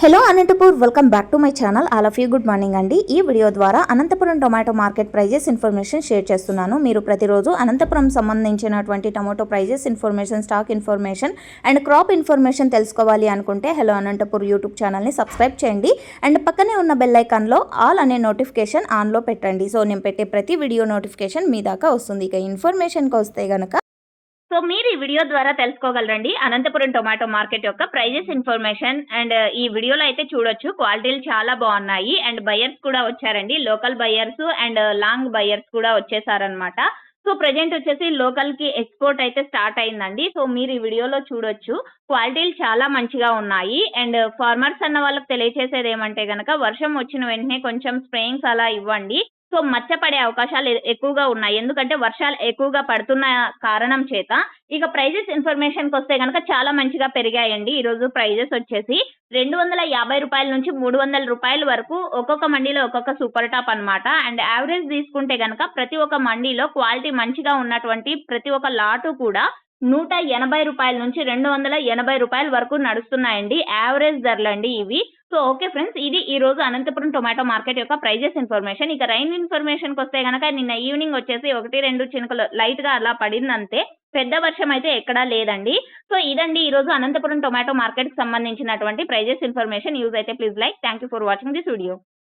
Hello Anantapur welcome back to my channel all of you good morning అండి. ఈ video ద్వారా Anantapuram tomato market prices information share చేస్తున్నాను. మీరు ప్రతిరోజు అనంతపురం సంబంధించినటువంటి tomato prices information stock information and crop information తెలుసుకోవాలి అనుకుంటే హలో అనంతపూర్ యూట్యూబ్ ఛానల్ని సబ్స్క్రైబ్ చేయండి. అండ్ పక్కనే ఉన్న బెల్ ఐకాన్లో ఆల్ అనే నోటిఫికేషన్ ఆన్లో పెట్టండి. సో నేను పెట్టే ప్రతి వీడియో నోటిఫికేషన్ మీ దాకా వస్తుంది. ఇక ఇన్ఫర్మేషన్కి వస్తే కనుక సో మీరు ఈ వీడియో ద్వారా తెలుసుకోగలరండి. అనంతపురం టొమాటో మార్కెట్ యొక్క ప్రైజెస్ ఇన్ఫర్మేషన్ అండ్ ఈ వీడియోలో అయితే చూడొచ్చు. క్వాలిటీలు చాలా బాగున్నాయి. అండ్ బయర్స్ కూడా వచ్చారండి. Local buyers and long buyers కూడా వచ్చేసారనమాట సో ప్రజెంట్ వచ్చేసి లోకల్కి ఎక్స్పోర్ట్ అయితే స్టార్ట్ అయిందండి. సో మీరు ఈ వీడియోలో చూడొచ్చు. క్వాలిటీలు చాలా మంచిగా ఉన్నాయి. అండ్ ఫార్మర్స్ uh, అన్న వాళ్ళకి తెలియచేసేది ఏమంటే గనక వర్షం వచ్చిన వెంటనే కొంచెం స్ప్రేయింగ్స్ అలా ఇవ్వండి. సో మచ్చ పడే అవకాశాలు ఎక్కువగా ఉన్నాయి. ఎందుకంటే వర్షాలు ఎక్కువగా పడుతున్న కారణం చేత ఇక ప్రైజెస్ ఇన్ఫర్మేషన్కి వస్తే కనుక చాలా మంచిగా పెరిగాయండి. ఈ రోజు ప్రైజెస్ వచ్చేసి రెండు వందల యాభై రూపాయల నుంచి మూడు వందల రూపాయల వరకు ఒక్కొక్క మండీలో ఒక్కొక్క సూపర్ టాప్ అన్నమాట. అండ్ యావరేజ్ తీసుకుంటే కనుక ప్రతి ఒక్క మండీలో క్వాలిటీ మంచిగా ఉన్నటువంటి ప్రతి ఒక్క లాటు కూడా నూట ఎనభై రూపాయల నుంచి రెండు వందల ఎనభై రూపాయల వరకు నడుస్తున్నాయండి. యావరేజ్ ధరలండి ఇవి. సో ఓకే ఫ్రెండ్స్ ఇది ఈ రోజు అనంతపురం టొమాటో మార్కెట్ యొక్క ప్రైజెస్ ఇన్ఫర్మేషన్. ఇక రైన్ ఇన్ఫర్మేషన్కి వస్తే గనక నిన్న ఈవినింగ్ వచ్చేసి ఒకటి రెండు చినుకలు లైట్గా అలా పడిందంతే. పెద్ద వర్షం అయితే ఎక్కడా లేదండి. సో ఇదండి ఈ రోజు అనంతపురం టొమాటో మార్కెట్కి సంబంధించినటువంటి ప్రైజెస్ ఇన్ఫర్మేషన్. యూజ్ అయితే please like. Thank you for watching this video.